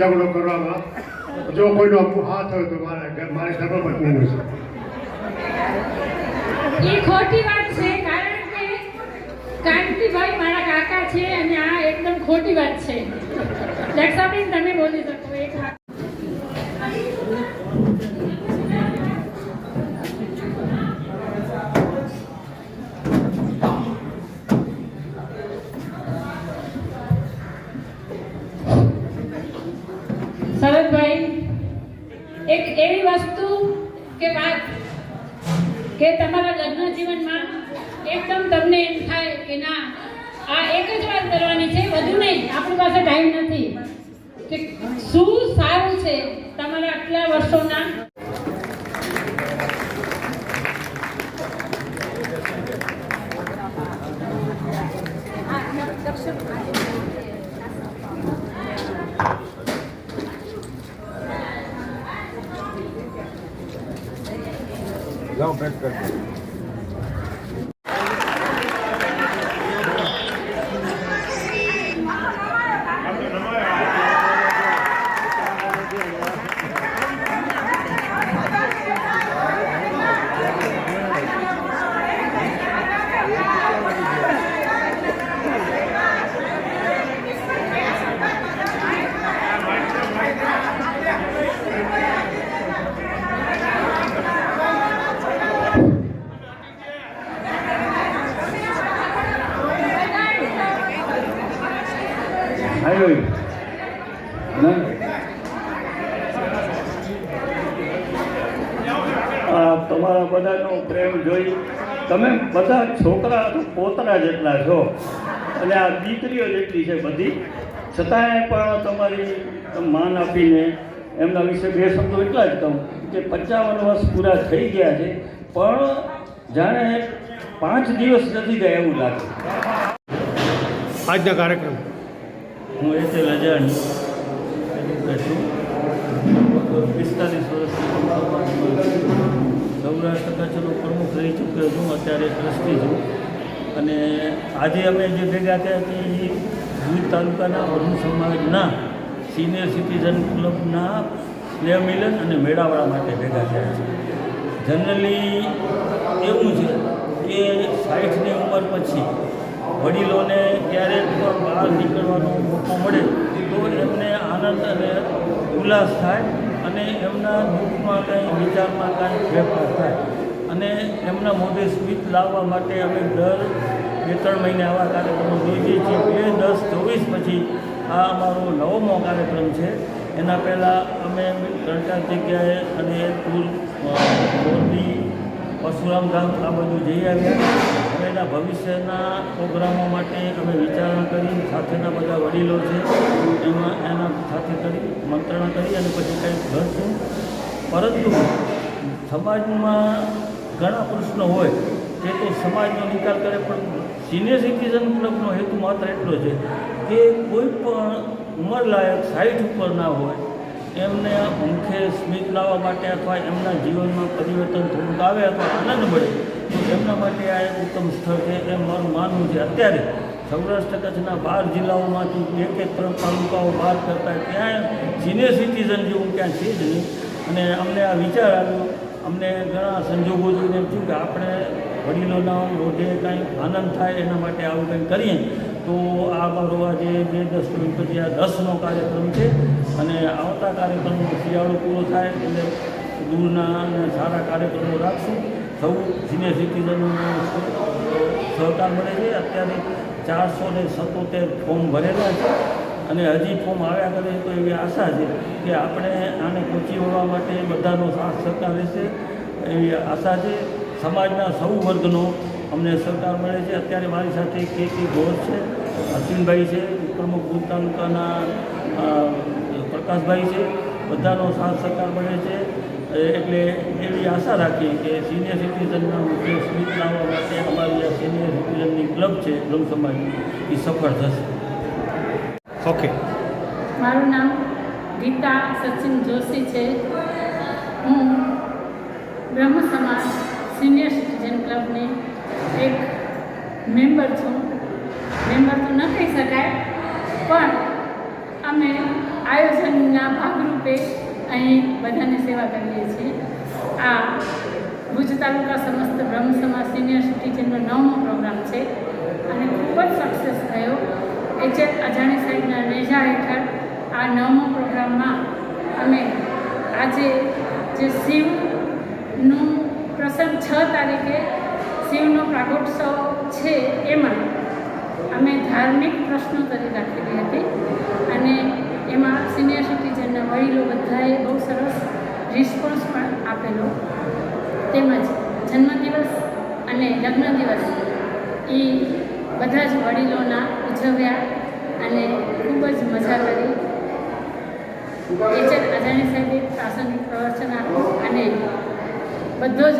ઝઘડો કરવામાં. જો કોઈનો હાથ હોય તો મારે મારી ધર્મપત્નીનું છે. એ ખોટી વાત છે, કારણ કે કાંતિભાઈ મારા કાકા છે અને આ એકદમ ખોટી વાત છે. દક્ષાબેન તમે બોલી શકો, એક વાત શરદભાઈ એક એવી વસ્તુ કે વાત કે તમારા લગ્ન જીવનમાં એકદમ તમને એમ થાય કે ના, આ એક જ વાત કરવાની છે, વધુ નહીં, આપણી પાસે ટાઈમ નથી. કે શું સારું છે તમારા આટલા વર્ષોના? જાઓ પેક કરી તમારા બધાનો પ્રેમ જોઈ તમે બધા છોકરા પોતરા જેટલા છો. અને આ દીકરીઓ જેટલી છે બધી. છતાંય પણ તમારી માન આપીને એમના વિશે બે શબ્દો એટલા જ કહું કે પંચાવન વર્ષ પૂરા થઈ ગયા છે પણ જાણે પાંચ દિવસ નથી ગયા એવું લાગે. આજના કાર્યક્રમ. હું એ છે લજાણી છું પિસ્તાલીસ વર્ષથી સૌરાષ્ટ્ર કચ્છનો પ્રમુખ રહી ચૂક્યો છું, અત્યારે ટ્રસ્ટી છું. અને આજે અમે જે ભેગા થયા છે એ ભુજ તાલુકાના વરુણ સમાજના સિનિયર સિટીઝન ક્લબના સ્નેહમિલન અને મેળાવડા માટે ભેગા થયા છે. જનરલી એવું છે કે સાઠની ઉંમર પછી વડીલોને ક્યારેક બહાર નીકળવાનો મોકો મળે તો એમને આનંદ અને ઉલ્લાસ થાય. અને એમના દુઃખમાં કંઈ વિચારમાં કાંઈ ફેરફાર થાય. અને એમના મોઢે સ્મિત લાવવા માટે અમે દર બે ત્રણ મહિને આવા કાર્યક્રમો જોઈએ છીએ. બે, દસ, ચોવીસ પછી આ અમારો નવમો કાર્યક્રમ છે. એના પહેલાં અમે ત્રણ ચાર જગ્યાએ અને પુલ મોરબી, પરશુરામ ધામ આ બધું જઈ આવ્યા. અને એના ભવિષ્યના પ્રોગ્રામો માટે અમે સાથેના બધા વડીલો છે, એમાં એના સાથે કરી, મંત્રણા કરી અને પછી કંઈક ઘડશું પરંતુ સમાજમાં ઘણા પ્રશ્નો હોય, તે તો સમાજનો નિકાલ કરે, પણ સિનિયર સિટીઝન ક્લબનો હેતુ માત્ર એટલો છે કે કોઈ પણ ઉંમરલાયક સાઈઠ ઉપર ના હોય, એમને મુખે સ્મિત લાવવા માટે અથવા એમના જીવનમાં પરિવર્તન થોડુંક આવે અથવા આનંદ મળે, તો એમના માટે આ એક ઉત્તમ સ્થળ છે. એમ મારું માનવું છે. અત્યારે સૌરાષ્ટ્ર કચ્છના બાર જિલ્લાઓમાંથી એક એક ત્રણ તાલુકાઓ બહાર કરતા ત્યાં સિનિયર સિટીઝન જેવું ક્યાં છે જ નહીં. અને અમને આ વિચાર આવ્યો, અમને ઘણા સંજોગો જોઈને એમ થયું કે આપણે વડીલોના રોજે કાંઈ આનંદ થાય એના માટે આવું કંઈક કરીએ. તો આ મારો આજે બે દસ મિનિટ પછી આ દસનો કાર્યક્રમ છે અને આવતા કાર્યક્રમનો શિયાળો પૂરો થાય એટલે દૂરના સારા કાર્યક્રમો રાખશું. સૌ સિનિયર સિટીઝનોનો સહકાર મળે છે. અત્યારે ચારસો ને સત્તોતેર ફોર્મ ભરેલા છે. અને હજી ફોર્મ આવ્યા કરે તો એવી આશા છે કે આપણે આને પહોંચી વળવા માટે બધાનો સાથ સહકાર રહેશે એવી આશા છે. સમાજના સૌ વર્ગનો અમને સહકાર મળે છે. અત્યારે મારી સાથે કે કે ઘોષ છે. અશ્વિનભાઈ છે, પ્રમુખ ભૂત તાલુકાના પ્રકાશભાઈ છે. બધાનો સાથ સહકાર મળે છે. એટલે એવી આશા રાખીએ કે સિનિયર સિટીઝનના જે સ્મિત લાવવા માટે અમારી આ સિનિયર સિટીઝનની ક્લબ છે બ્રહ્મ સમાજની. એ સફળ થશે. ઓકે મારું નામ ગીતા સચિન જોશી છે. હું બ્રહ્મ સમાજ સિનિયર સિટીઝન ક્લબની એક મેમ્બર છું. મેમ્બર તો ન કહી શકાય પણ અમે આયોજનના ભાગરૂપે અહીં બધાની સેવા કરીએ છીએ. આ ભુજ તાલુકા સમસ્ત બ્રહ્મ સમાજ સિનિયર સિટીઝનનો નવમો પ્રોગ્રામ છે અને ખૂબ જ સક્સેસ થયો. એચ એચ અજાણી સાહેબના રેજા હેઠળ આ નવમો પ્રોગ્રામમાં અમે આજે જે શિવનું પ્રસંગ છ તારીખે શિવનો પ્રાગોત્સવ છે એમાં અમે ધાર્મિક પ્રશ્નોત્તરી રાખેલી હતી. અને એમાં સિનિયર સિટીઝનના વડીલો બધાએ બહુ સરસ રિસ્પોન્સ પણ આપેલો. તેમજ જન્મદિવસ અને લગ્ન દિવસ એ બધા જ વડીલોના ઉજવ્યા અને ખૂબ જ મજા કરી. એચએન અજાણી સાહેબે પ્રાસંગિક પ્રવચન આપ્યું અને બધો જ